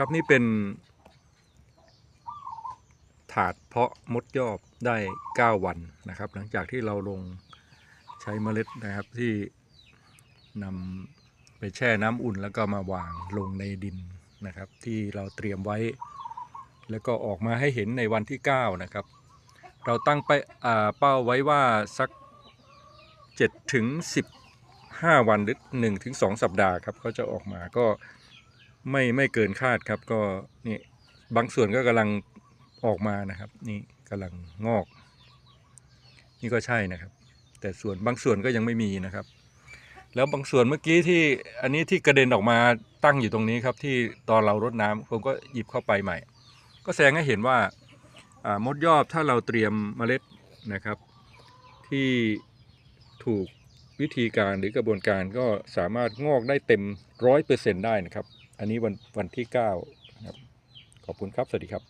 ครับนี่เป็น ถาดเพาะมดยอบได้ 9 วันนะครับ หลังจากที่เราลงใช้เมล็ดนะครับที่นำไปแช่น้ำอุ่นแล้วก็มาวางลงในดินนะครับ ที่เราเตรียมไว้ แล้วก็ออกมาให้เห็นในวันที่ 9 นะครับ เราตั้งไปเป้าไว้ว่าสัก7ถึง15 วันหรือ1ถึง2สัปดาห์ครับเขาจะออกมาก็ ไม่ไม่เกินคาดครับก็นี่บางส่วนก็กำลังออกมานะครับ นี่กำลังงอก นี่ก็ใช่นะครับ แต่ส่วนบางส่วนก็ยังไม่มีนะครับ แล้วบางส่วนเมื่อกี้ที่อันนี้ที่กระเด็นออกมาตั้งอยู่ตรงนี้ครับ ที่ตอนเรารดน้ำผมก็หยิบเข้าไปใหม่ ก็แสดงให้เห็นว่ามดยอบถ้าเราเตรียมเมล็ดนะครับ ที่ถูกวิธีการหรือกระบวนการก็สามารถงอกได้เต็มร้อยเปอร์เซ็นได้นะครับ อันนี้วันวันที่9นะครับขอบคุณครับ สวัสดีครับ